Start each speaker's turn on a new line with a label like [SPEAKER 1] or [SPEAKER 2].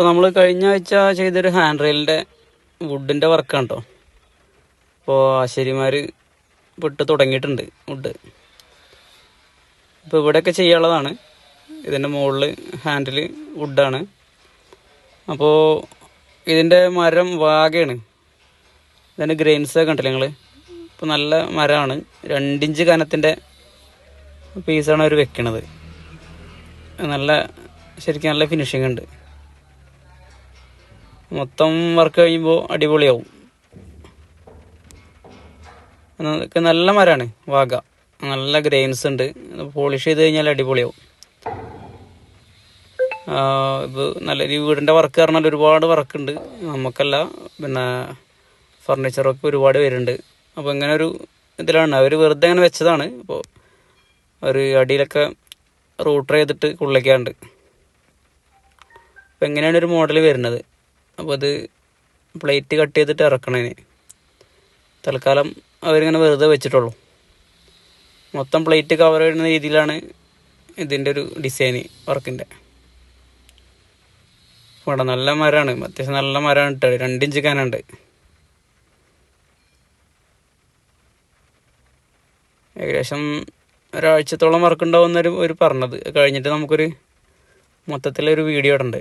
[SPEAKER 1] അപ്പോൾ നമ്മൾ കഴിഞ്ഞ ആഴ്ച ചെയ്തൊരു ഹാൻഡ് റെയിലിന്റെ വുഡിന്റെ വർക്കാണ് കേട്ടോ അപ്പോൾ ആശാരിമാർ വിട്ട് തുടങ്ങിയിട്ടുണ്ട് വുഡ് അപ്പോൾ ഇവിടെയൊക്കെ ചെയ്യാനുള്ളതാണ്. ഇതിന്റെ മുകളിൽ ഹാൻഡിൽ വുഡാണ് അപ്പോൾ ഇതിന്റെ മരം വാഗയാണ്. ഇതിന്റെ ഗ്രെയിൻസ് കണ്ടില്ലേ നിങ്ങൾ ഇപ്പോൾ നല്ല മരമാണ്. രണ്ടിഞ്ച് കനത്തിന്റെ പീസാണ് അവർ വെക്കണത്. നല്ല ശരിക്കും നല്ല ഫിനിഷിംഗ് ഉണ്ട്. മൊത്തം വർക്ക് കഴിയുമ്പോൾ അടിപൊളിയാവും. നല്ല മരമാണ് വാഗ. നല്ല ഗ്രെയിൻസ് ഉണ്ട്. പോളിഷ് ചെയ്ത് കഴിഞ്ഞാൽ അടിപൊളിയാവും. ഇത് നല്ല ഈ വീടിന്റെ വർക്ക് പറഞ്ഞാൽ ഒരുപാട് വർക്കുണ്ട് നമുക്കല്ല പിന്നെ ഫർണിച്ചറൊക്കെ ഒരുപാട് വരുന്നുണ്ട് അപ്പോൾ ഇങ്ങനെ ഒരു ഇതിലാണ്. അവർ വെറുതെ അങ്ങനെ വെച്ചതാണ്. അപ്പോൾ ഒരു അടിയിലൊക്കെ റൂട്ടർ ചെയ്തിട്ട് കുള്ളിക്കാണ്ട് അപ്പോൾ എങ്ങനെയാണ് ഒരു മോഡൽ വരുന്നത്? അപ്പോൾ അത് പ്ലേറ്റ് കട്ട് ചെയ്തിട്ട് ഇറക്കണേന് തൽക്കാലം അവരിങ്ങനെ വെറുതെ വെച്ചിട്ടുള്ളൂ. മൊത്തം പ്ലേറ്റ് കവർ ചെയ്യുന്ന രീതിയിലാണ് ഇതിന്റെ ഒരു ഡിസൈന് വർക്കിന്റെ ഇവിടെ നല്ല മരമാണ്. അത്യാവശ്യം നല്ല മരമാണ് ഇട്ടത് രണ്ടിഞ്ച് കനുണ്ട് ഏകദേശം ഒരാഴ്ചത്തോളം വർക്ക് ഉണ്ടാവുന്നൊരു ഒരു പറഞ്ഞത്. കഴിഞ്ഞിട്ട് നമുക്കൊരു മൊത്തത്തിലൊരു വീഡിയോ ഇടണ്ട്?